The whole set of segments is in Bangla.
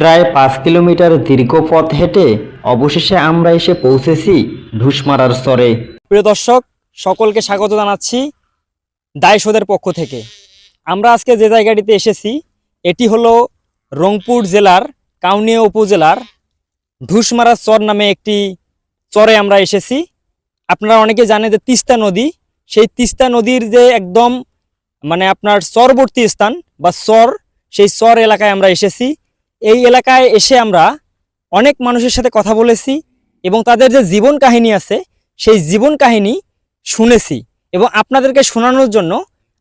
প্রায় পাঁচ কিলোমিটার দীর্ঘ পথ হেঁটে অবশেষে আমরা এসে পৌঁছেছি ঢুসমারার স্তরে। প্রিয় দর্শক, সকলকে স্বাগত জানাচ্ছি দায়সোদের পক্ষ থেকে। আমরা আজকে যে জায়গাটিতে এসেছি, এটি হলো রংপুর জেলার কাউনিয়া উপজেলার ঢুসমারা চর নামে একটি চরে আমরা এসেছি। আপনারা অনেকে জানেন যে তিস্তা নদী। সেই তিস্তা নদীর যে একদম মানে আপনার চরবর্তী স্থান বা চর, সেই চর এলাকায় আমরা এসেছি। এই এলাকায় এসে আমরা অনেক মানুষের সাথে কথা বলেছি এবং তাদের যে জীবন কাহিনী আছে, সেই জীবন কাহিনী শুনেছি এবং আপনাদেরকে শোনানোর জন্য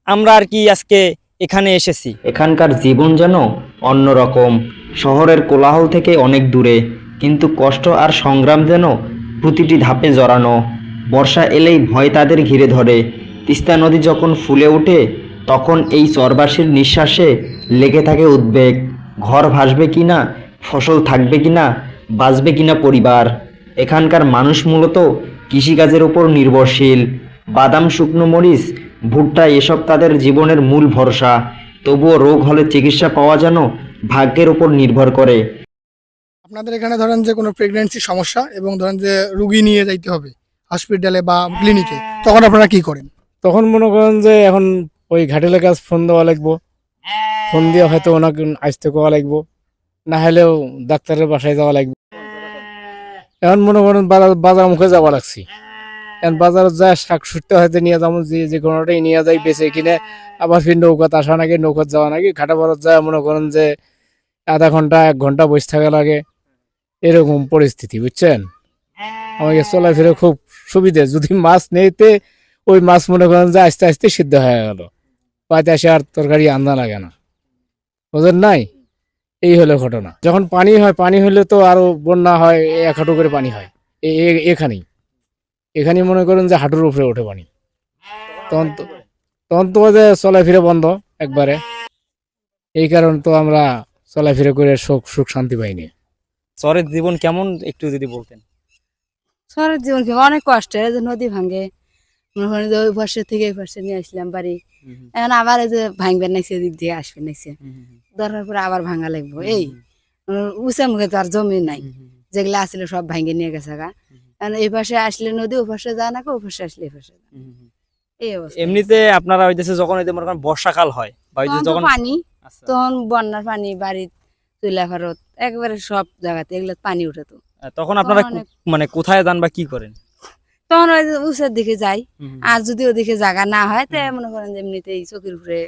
আমরা আর কি আজকে এখানে এসেছি। এখানকার জীবন যেন অন্যরকম, শহরের কোলাহল থেকে অনেক দূরে, কিন্তু কষ্ট আর সংগ্রাম যেন প্রতিটি ধাপে জড়ানো। বর্ষা এলেই ভয় তাদের ঘিরে ধরে। তিস্তা নদী যখন ফুলে ওঠে, তখন এই চরবাসীর নিঃশ্বাসে লেগে থাকে উদ্বেগ। ঘর ভাসবে কিনা ফসল থাকবে কিনা বাঁচবে কিনা পরিবার? এখানকার মানুষ মূলত কৃষিকাজের উপর নির্ভরশীল। বাদাম শুকনো মরিচ ভুট্টা এসব তাদের জীবনের মূল ভরসা। তবুও রোগ হলে চিকিৎসা পাওয়া যেন ভাগ্যের উপর নির্ভর করে। আপনাদের এখানে ধরেন যে কোনো প্রেগনেন্সি সমস্যা এবং ধরেন যে রুগী নিয়ে যাইতে হবে হসপিটালে বা ক্লিনিকে তখন আপনারা কি করেন? তখন মনে করেন যে এখন ওই ঘাটেলের কাছে ফোন দেওয়া লাগবো। ফোন দিয়ে হয়তো ওনাকে আসতে কোয়া লাগবো। না হলেও ডাক্তারের বাসায় যাওয়া লাগবে। এখন মনে করেন বাজার মুখে যাওয়া লাগছি। এখন বাজারে যা শাক সুটতে হয়তো নিয়ে যাব, যে যে কোনোটাই নিয়ে যাই বেছে কিনে। আবার ফির নৌকাতে আসা নাকি, নৌকাত যাওয়া নাকি, ঘাটা বাজার যায়, মনে করেন যে, আধা ঘণ্টা, এক ঘণ্টা বসে থাকা লাগে। এরকম পরিস্থিতি, বুঝছেন? আমাকে চলাফেরা খুব সুবিধে। যদি মাছ নেইতে, ওই মাছ মনে করেন যে আস্তে আস্তে সিদ্ধ হয়ে গেল। পাইতে আসে আর তরকারি আন্দা লাগে না। বুঝলেন নাই। এই হলো ঘটনা। যখন পানি হয় পানি হলে তো আরও বন্যা হয় এক হাঁটু করে পানি হয়। এখানেই। এখানেই মনে করেন যে হাঁটুর উপরে ওঠে পানি। তখন তো তখন তো যে চলাফেরা বন্ধ একবারে। এই কারণ তো আমরা চলাফেরা করে সুখ সুখ শান্তি পাইনি। চরের জীবন কেমন একটু যদি বলতেন? শহরের জীবন অনেক কষ্ট নদী ভাঙে করেন যে ওই পাশে থেকে ওই পাশে নিয়ে আসলাম বাড়ি। এখন আবার যে ভাঙবে নাকছে দিক দিয়ে আসবে নাকছে দরকার পরে আবার ভাঙা লাগবো। এই উঁচা মুখে তো আর জমি নাই। যেগুলো আসলে সব ভাঙে নিয়ে গেছে গা। এখন এই পাশে আসলে নদী ও পাশে যায় না ও পাশে আসলে এই পাশে এই অবস্থা এমনিতে আপনারা ওই দেশে যখন ওই যে মনে করেন বর্ষাকাল হয় বা যে যখন পানি আচ্ছা, তখন বন্যার পানি বাড়ি তুলা ফেরত একবারে সব জায়গাতে এগুলো পানি উঠে তো। তখন আপনারা মানে কোথায় যান বা কি করেন? তখন ওই দিকে যাই। আর যদি ওদিকে জায়গা না হয় তো মনে করেন যে এমনিতেই চোখের উপরে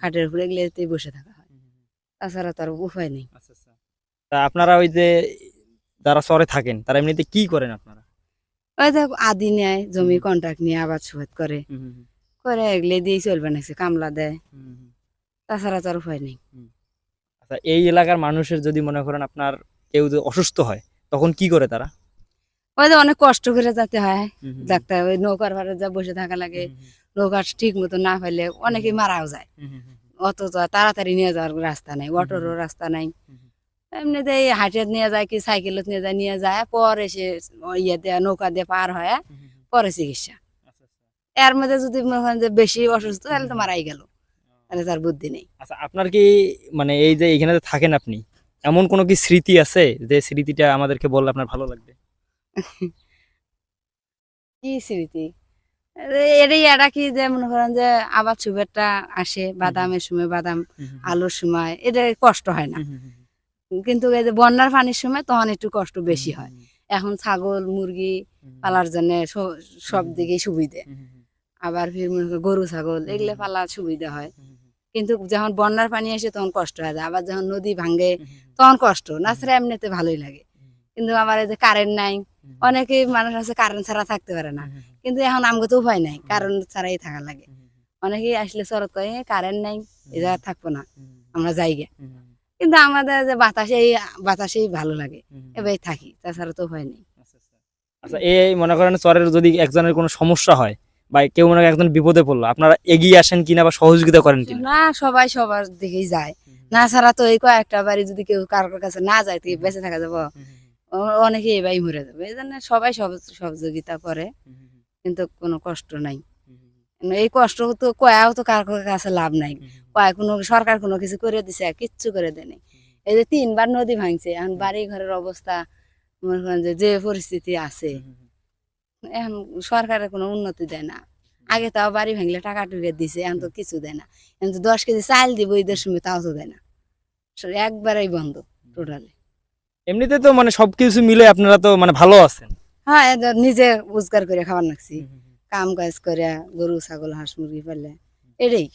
খাটের উপরে এগুলোতেই বসে থাকা হয়। তাছাড়া তার উপায় নেই। আচ্ছা আচ্ছা। তা আপনারা ওই যে যারা চরে থাকেন তারা এমনিতে কি করেন আপনারা? ওই দেখ আদি নেয় জমি কন্ট্রাক্ট নিয়ে আবার সুদ করে। করে এগুলো দিয়ে চলবে নাকছে কামলা দেয়। তাছাড়া তার উপায় নেই। আচ্ছা এই এলাকার মানুষের যদি মনে করেন আপনার কেউ যদি অসুস্থ হয় তখন কি করে তারা? ওই যে অনেক কষ্ট করে যেতে হয়। ডাক্তার ওই নৌকার ভাড়া যা বসে থাকা লাগে নৌকা ঠিক মতো না পাইলে অনেকে মারাও যায়। অত তাড়াতাড়ি নিয়ে যাওয়ার রাস্তা নাই অটোরও রাস্তা নাই। এমনিতে এই হাটে নিয়ে যায় কি সাইকেলত নিয়ে যায় নিয়ে যায় পরে সে ইয়ে দিয়ে নৌকা দিয়ে পার হয় পরে চিকিৎসা। এর মধ্যে যদি মনে করেন যে বেশি অসুস্থ তাহলে তো মারাই গেল। তাহলে তার বুদ্ধি নেই। আচ্ছা আপনার কি মানে এই যে এখানে থাকেন আপনি এমন কোনো কি স্মৃতি আছে? যে স্মৃতিটা আমাদেরকে বললে আপনার ভালো লাগবে? কি স্মৃতি এটাই এটা কি যে মনে করেন যে আবার সুবেরটা আসে বাদামের সময় বাদাম আলুর সময় এটা কষ্ট হয় না কিন্তু এই যে বন্যার পানির সময় তখন একটু কষ্ট বেশি হয় এখন ছাগল মুরগি পালার জন্য সব দিকেই সুবিধে আবার ফির মনে করো গরু ছাগল এগুলো পালার সুবিধা হয় কিন্তু যখন বন্যার পানি আসে তখন কষ্ট হয় আবার যখন নদী ভাঙে তখন কষ্ট না ছাড়া এমনিতে ভালোই লাগে কিন্তু আমার এই যে কারেন্ট নাই অনেকেই মানুষ আছে কারেন্ট ছাড়া থাকতে পারে না। কিন্তু এখন আমাকে তো উপায় নাই কারেন্ট ছাড়াই থাকা লাগে। অনেকেই আসলে শরৎ কয়ে কারেন্ট নাই এই জায়গায় থাকব না আমরা যাই গে কিন্তু আমাদের যে বাতাসেই বাতাসেই ভালো লাগে এবার থাকি তাছাড়া তো উপায় নেই। আচ্ছা এই মনে করেন চরের যদি একজনের কোনো সমস্যা হয় বা কেউ মনে একজন বিপদে পড়ল আপনারা এগিয়ে আসেন কিনা বা সহযোগিতা করেন কিনা? না সবাই সবার দিকেই যায়। না ছাড়া তো এই কয়েকটা বাড়ি যদি কেউ কারোর কাছে না যায় তো বেঁচে থাকা যাব। অনেকে এবারই মরে যাবে। এই জন্য সবাই সব, সহযোগিতা করে, কিন্তু কোনো কষ্ট নাই। এই কষ্ট তো কয়াও তো কারোর কাছে লাভ নাই। কয়া কোনো সরকার কোনো কিছু করে দিছে কিচ্ছু করে দেয়নি এই যে তিনবার নদী ভাঙছে, এখন বাড়ি ঘরের অবস্থা, মনে করেন যে যে পরিস্থিতি আছে, এখন সরকারের কোনো উন্নতি দেয় না। আগে তাও বাড়ি ভাঙলে টাকা টুকে দিছে, এখন তো কিছু দেয় না। এখন তো দশ কেজি চাল দিব ঈদের সময় তাও তো দেয় না। একবারেই বন্ধ, টোটালি। এমনিতে তো মানে সবকিছু মিলে আপনারা তো মানে ভালো আছেন। হ্যাঁ নিজে রোজগার করে খাবার লাগছি কাম কাজ করে গরু ছাগল হাঁস মুরগি পালে এটাই।